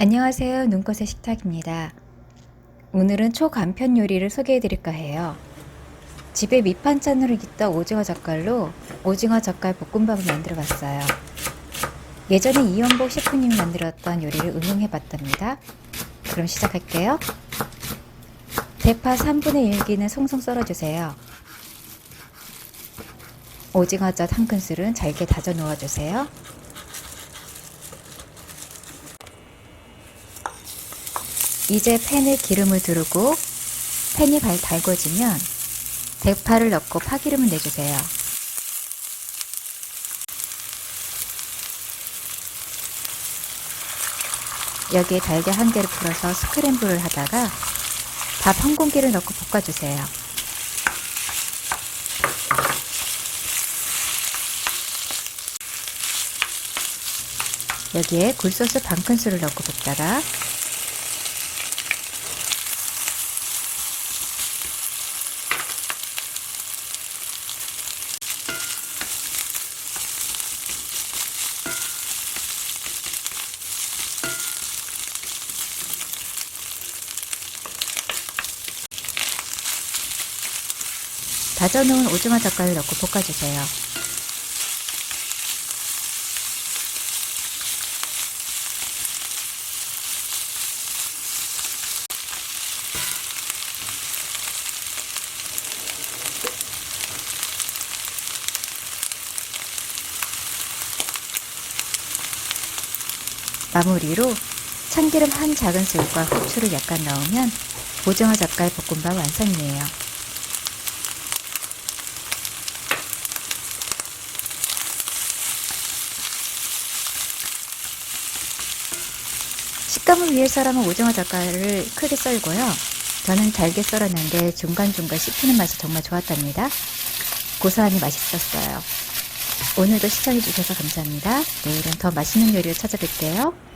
안녕하세요. 눈꽃의 식탁입니다. 오늘은 초간편 요리를 소개해 드릴까 해요. 집에 밑반찬으로 있던 오징어 젓갈로 오징어 젓갈 볶음밥을 만들어 봤어요. 예전에 이연복 셰프님이 만들었던 요리를 응용해 봤답니다. 그럼 시작할게요. 대파 3분의 1기는 송송 썰어주세요. 오징어젓 한 큰술은 잘게 다져 놓아주세요. 이제 팬에 기름을 두르고 팬이 발 달궈지면 대파를 넣고 파기름을 내주세요. 여기에 달걀 한 개를 풀어서 스크램블을 하다가 밥 한 공기를 넣고 볶아주세요. 여기에 굴소스 반 큰술을 넣고 볶다가 다져놓은 오징어 젓갈을 넣고 볶아주세요. 마무리로 참기름 한 작은술과 후추를 약간 넣으면 오징어 젓갈 볶음밥 완성이에요. 식감을 위해서라면 오징어 젓갈을 크게 썰고요. 저는 잘게 썰었는데 중간중간 씹히는 맛이 정말 좋았답니다. 고소하니 맛있었어요. 오늘도 시청해주셔서 감사합니다. 내일은 더 맛있는 요리를 찾아뵐게요.